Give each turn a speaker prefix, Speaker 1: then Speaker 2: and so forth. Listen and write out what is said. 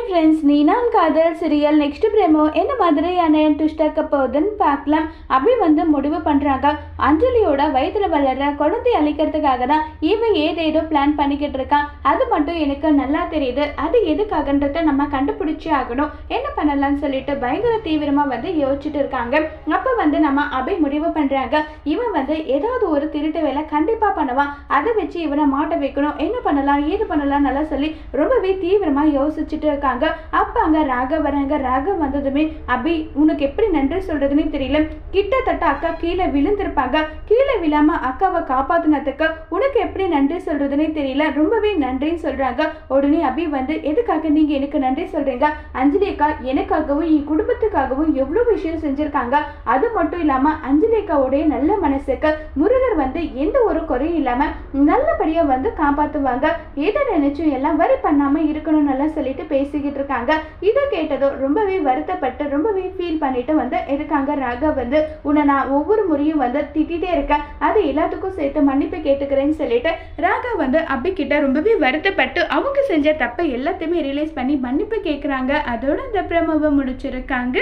Speaker 1: Hi friends நீனான் காதல் serial next பிரேமோ என்ன மாதிரியான ட்விஸ்ட் ஆக்க போகுதுன்னு பார்க்கலாம். அப்படி வந்து முடிவு பண்ணுறாங்க அஞ்சலியோட வயிற்றுல வளர்ற குழந்தை அழிக்கிறதுக்காக தான் இவன் ஏதேதோ பிளான் பண்ணிக்கிட்டு இருக்கான். அது மட்டும் எனக்கு நல்லா தெரியுது. அது எதுக்காகன்றத நம்ம கண்டுபிடிச்சே ஆகணும். என்ன பண்ணலாம்னு சொல்லிட்டு பயங்கர தீவிரமாக வந்து யோசிச்சுட்டு இருக்காங்க. அப்போ வந்து நம்ம அபி முடிவு பண்ணுறாங்க இவன் வந்து ஏதாவது ஒரு திருட்டு வேலை கண்டிப்பாக பண்ணுவான். அதை வச்சு இவனை மாட்ட வைக்கணும். என்ன பண்ணலாம்? ஏது பண்ணலாம் நல்லா சொல்லி ரொம்பவே தீவிரமாக யோசிச்சுட்டு இருக்காங்க. அப்போ அங்கே ராகவ் வராங்க ராகவ் வந்ததுமே அபி உனக்கு எப்படி நன்றி சொல்கிறதுன்னு தெரியல. கிட்டத்தட்ட அக்கா கீழே விழுந்திருப்பாங்க. கீழே விழாமல் அக்காவை காப்பாற்றினதுக்கு உனக்கு எப்படி நன்றி சொல்கிறதுனே தெரியல. ரொம்பவே நன்றின்னு சொல்றாங்க. உடனே அபி வந்து எதுக்காக நீங்கள் எனக்கு நன்றி சொல்றீங்க? அஞ்சலி அக்கா எனக்காகவும் என் குடும்பத்துக்காகவும் எவ்வளவு விஷயம் செஞ்சுருக்காங்க. அது மட்டும் இல்லாம அஞ்சலி அக்காவுடைய நல்ல மனசுக்கு முருகர் வந்து எந்த ஒரு குறையும் இல்லாம நல்லபடியா வந்து காப்பாத்துவாங்க. எதை நினைச்சும் எல்லாம் வரி பண்ணாம இருக்கணும்னு எல்லாம் சொல்லிட்டு பேசி பேசிக்கிட்டு இருக்காங்க இதை கேட்டதும் ரொம்பவே வருத்தப்பட்டு ரொம்பவே ஃபீல் பண்ணிட்டு வந்து இருக்காங்க ராகவ் வந்து உன்னை நான் ஒவ்வொரு முறையும் வந்து திட்டிகிட்டே இருக்கேன். அது எல்லாத்துக்கும் சேர்த்து மன்னிப்பு கேட்டுக்கிறேன்னு சொல்லிட்டு ராகவ் வந்து அபி கிட்ட ரொம்பவே வருத்தப்பட்டு அவங்க செஞ்ச தப்பை எல்லாத்தையுமே ரியலைஸ் பண்ணி மன்னிப்பு கேட்குறாங்க அதோட இந்த பிரமவை முடிச்சிருக்காங்க.